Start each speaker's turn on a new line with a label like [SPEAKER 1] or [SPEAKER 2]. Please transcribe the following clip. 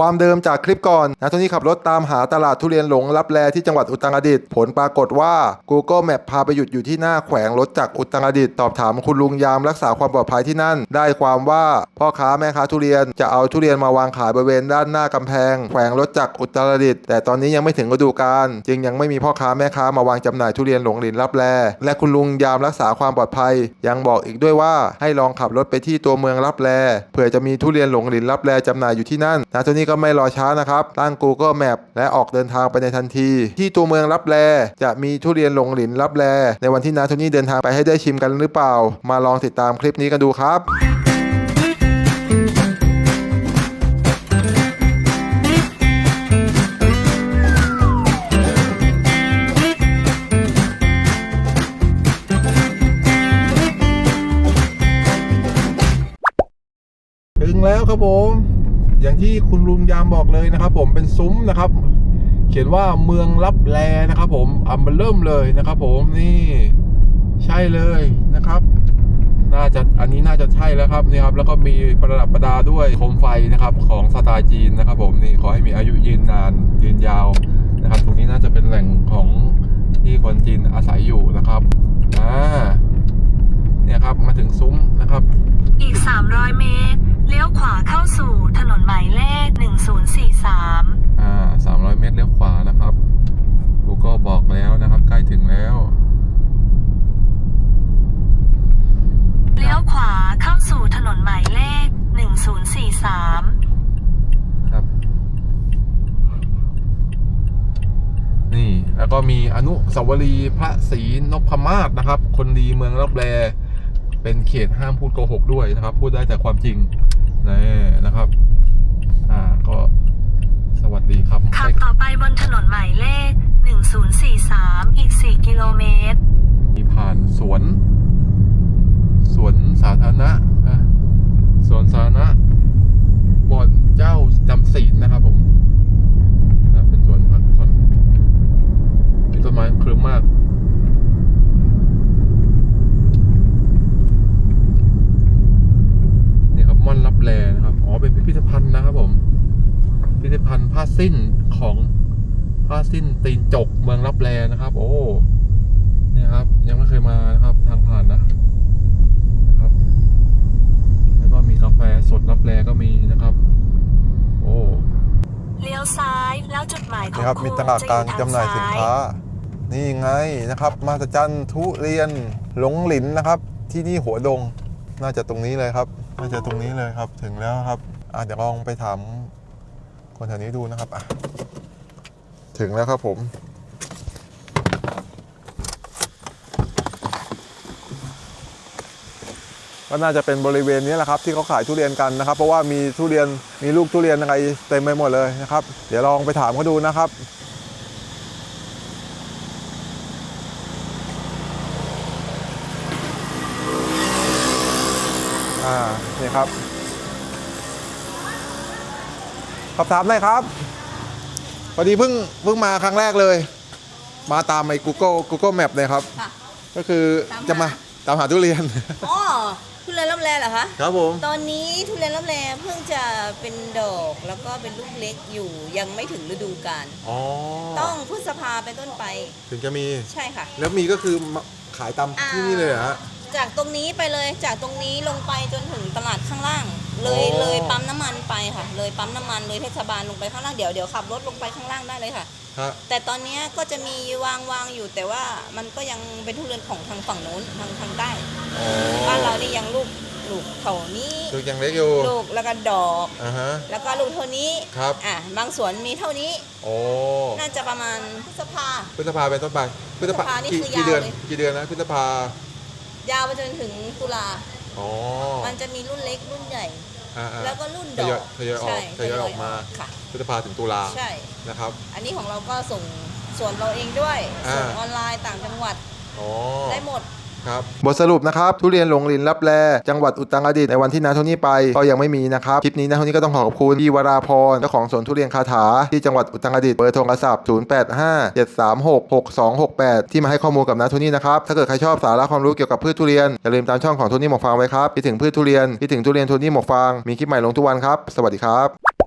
[SPEAKER 1] ความเดิมจากคลิปก่อนนะโทนี่ขับรถตามหาตลาดทุเรียนหลงรับแลที่จังหวัดอุตรดิตถ์ผลปรากฏว่า Google Map พาไปหยุดอยู่ที่หน้าแขวงรถจากอุตรดิตถ์สอบถามคุณลุงยามรักษาความปลอดภัยที่นั่น ได้ความว่าพ่อค้าแม่ค้าทุเรียนจะเอาทุเรียนมาวางขายบริเวณด้านหน้ากำแพง แขวงรถจากอุตรดิตถ์แต่ตอนนี้ยังไม่ถึงฤดูกาลจึงยังไม่มีพ่อค้าแม่ค้ามาวางจำหน่ายทุเรียนหลงหลินรับแลและคุณลุงยามรักษาความปลอดภัย ยังบอกอีกด้วยว่าให้ลองขับรถไปที่ตัวเมืองรับแลเผื่อจะมีทุเรียนหลงหลินรับแลจำหน่ายอยู่ที่นั่นนะโทนี่ก็ไม่รอช้านะครับ ตั้ง Google Map และออกเดินทางไปในทันที ที่ตัวเมืองรับแลจะมีทุเรียนหลงหลินรับแลในวันที่นาโทนี่เดินทางไปให้ได้ชิมกันหรือเปล่า มาลองติดตามคลิปนี้กันดูครับถึงแล้วครับผม อย่างที่คุณลุงยามบอกเลยนะครับ ผมเป็นซุ้มนะครับ เขียนว่าเมืองรับแลนะครับ ผมอัมเบอร์เริ่มเลยนะครับ ผมนี่ใช่เลยนะครับ น่าจะอันนี้น่าจะใช่แล้วครับนี่ครับ แล้วก็มีประดับประดาด้วยโคมไฟนะครับ ของสไตล์จีนนะครับ ผมนี่ขอให้มีอายุยืนนานยืนยาวนะครับ ตรงนี้น่าจะเป็นแหล่งของที่คนจีนอาศัยอยู่นะครับอ่าเนี่ยครับมาถึงซุ้มนะครับ
[SPEAKER 2] อีก 300 เมตร เลี้ยวขวาเข้าสู่ถนนหมายเลข 1043
[SPEAKER 1] อ่าสามร้อยเมตรเลี้ยวขวานะครับ Google บอกแล้วนะครับ ใกล้ถึงแล้ว
[SPEAKER 2] เลี้ยวขวาเข้าสู่ถนนหมายเลข 1043
[SPEAKER 1] ครับ นี่ แล้วก็มีอนุสาวรีย์พระศรีนพมาศนะครับ คนดีเมืองรับแลเป็นเขตห้ามพูดโกหกด้วยนะครับ พูดได้แต่ความจริง นี่นะครับ อ่าก็สวัสดีครับ
[SPEAKER 2] ขับต่อไปบนถนนหมายเลข 1043 อีก 4 กิโลเมตร
[SPEAKER 1] มีผ่านสวน สวนสาธารณะนะสวนสาธารณะบ่อนเจ้าจำศีลนะครับผมนะเป็นสวนพักผ่อนมีต้นไม้ครึ้มมาก นี่ครับม่อนรับแลนะครับ อ๋อ เป็นพิพิธภัณฑ์นะครับผม พิพิธภัณฑ์ผ้าสิ้นของผ้าสิ้นตีนจกเมืองรับแลนะครับ โอ้เนี่ยครับ ยังไม่เคยมานะครับ ทางผ่านนะนะครับ แล้วก็มีกาแฟสดรับแลก็มีนะครับ โอ้
[SPEAKER 2] เลี้ยวซ้ายแล้วจุดหมายของ
[SPEAKER 1] นี่ครับ
[SPEAKER 2] คุ
[SPEAKER 1] มี
[SPEAKER 2] ณ
[SPEAKER 1] ตลาด
[SPEAKER 2] จะ
[SPEAKER 1] กลาง
[SPEAKER 2] อยู่ท
[SPEAKER 1] จำหน่ายสินค้า นี่ไงนะครับ มาตรจันทุเรียนหลงหลินนะครับ ที่นี่หัวดง น่าจะตรงนี้เลยครับ น่าจะตรงนี้เลยครับ ถึงแล้วครับอะเดี๋ยวลองไปถาม คนแถวนี้ดูนะครับอะถึงแล้วครับผม ก็น่าจะเป็นบริเวณนี้แหละครับ ที่เขาขายทุเรียนกันนะครับ เพราะว่ามีทุเรียนมีลูกทุเรียนอะไรเต็มไปหมดเลยนะครับ เดี๋ยวลองไปถามเขาดูนะครับอ่านี่ครับ ขอบถามหน่อยครับพอดีเพิ่งเพิ่งมาครั้งแรกเลย มาตามไอ้ Google Google Map เลยครับ
[SPEAKER 3] ค่ะ
[SPEAKER 1] ก็คือ
[SPEAKER 3] ตามหา
[SPEAKER 1] จะมาตามหาทุเรียน
[SPEAKER 3] อ๋อทุเรียนรับแลเหรอคะ
[SPEAKER 1] ครับผม
[SPEAKER 3] ตอนนี้ทุเรียนรับแลเพิ่งจะเป็นดอกแล้วก็เป็นลูกเล็กอยู่ยังไม่ถึงฤดูกาล
[SPEAKER 1] อ๋อ
[SPEAKER 3] ต้องพฤษภาเป็นต้นไป
[SPEAKER 1] ถึงจะมี
[SPEAKER 3] ใช่ค่ะ
[SPEAKER 1] แล้วมีก็คือมาขายตามที่นี่เลยเหรอฮะ
[SPEAKER 3] จากตรงนี้ไปเลยจากตรงนี้ลงไปจนถึงตลาดข้างล่าง เลย
[SPEAKER 1] อ๋อ
[SPEAKER 3] เลยปั๊มน้ำมันไปค่ะ เลยปั๊มน้ำมันเลยเทศบาลลงไปข้างล่างเดี๋ยวเดี๋ยวขับรถลงไปข้างล่างได้เลยค่ะ
[SPEAKER 1] ฮะ
[SPEAKER 3] แต่ตอนเนี้ยก็จะมีวางวางอยู่แต่ว่ามันก็ยังเป็นทุเรียนของทางฝั่งนู้นทางทางใต้
[SPEAKER 1] อ๋อ
[SPEAKER 3] บ้านเรานี่ยังลูกลูกเท่านี้
[SPEAKER 1] ลูกยังเล็กอยู่
[SPEAKER 3] ลูกแล้วก็ดอก
[SPEAKER 1] อ่าฮะ
[SPEAKER 3] แล้วก็ลูกเท่านี้
[SPEAKER 1] ครับ
[SPEAKER 3] อะบางสวนมีเท่านี้
[SPEAKER 1] โอ้
[SPEAKER 3] น่าจะประมาณพฤษภา
[SPEAKER 1] พฤษภาเป็นต้นไปพฤษภา
[SPEAKER 3] พฤษภานี่
[SPEAKER 1] กี่
[SPEAKER 3] คือยาว
[SPEAKER 1] กี่เดือน
[SPEAKER 3] เลย
[SPEAKER 1] กี่เดือนนะพฤษภายา
[SPEAKER 3] วไปจนถึงตุลา
[SPEAKER 1] อ๋อ
[SPEAKER 3] มันจะมีรุ่นเล็กรุ่นใหญ่
[SPEAKER 1] อ่าๆ
[SPEAKER 3] แล้วก็รุ่น
[SPEAKER 1] ท
[SPEAKER 3] ด
[SPEAKER 1] ย
[SPEAKER 3] อ
[SPEAKER 1] อย
[SPEAKER 3] ก
[SPEAKER 1] ทยอยออก
[SPEAKER 3] ใช่
[SPEAKER 1] ทยอยออกมา
[SPEAKER 3] ค่ะ
[SPEAKER 1] พฤษภาถึงตุลา
[SPEAKER 3] ใช่
[SPEAKER 1] นะครับ
[SPEAKER 3] อันนี้ของเราก็ส่งส่วนเราเองด้วย
[SPEAKER 1] อ่า
[SPEAKER 3] ส่งออนไลน์ต่างจังหวัด
[SPEAKER 1] อ๋อ
[SPEAKER 3] ได้หมด
[SPEAKER 1] ครับ บทสรุปนะครับ ทุเรียนหลงลินรับแลจังหวัดอุตรดิตถ์ในวันที่นาโทนี่ไปก็ยังไม่มีนะครับ คลิปนี้นาโทนี่ก็ต้องขอขอบคุณพี่วราพรเจ้าของสวนทุเรียนคาถาที่จังหวัดอุตรดิตถ์เบอร์โทรศัพท์ 0857366268 ที่มาให้ข้อมูลกับนาโทนี่นะครับ ถ้าเกิดใครชอบสาระความรู้เกี่ยวกับพืชทุเรียนอย่าลืมตามช่องของโทนี่หมกฟางไว้ครับคิดถึงพืชทุเรียนคิดถึงทุเรียนโทนี่หมกฟางมีคลิปใหม่ลงทุกวันครับ สวัสดีครับ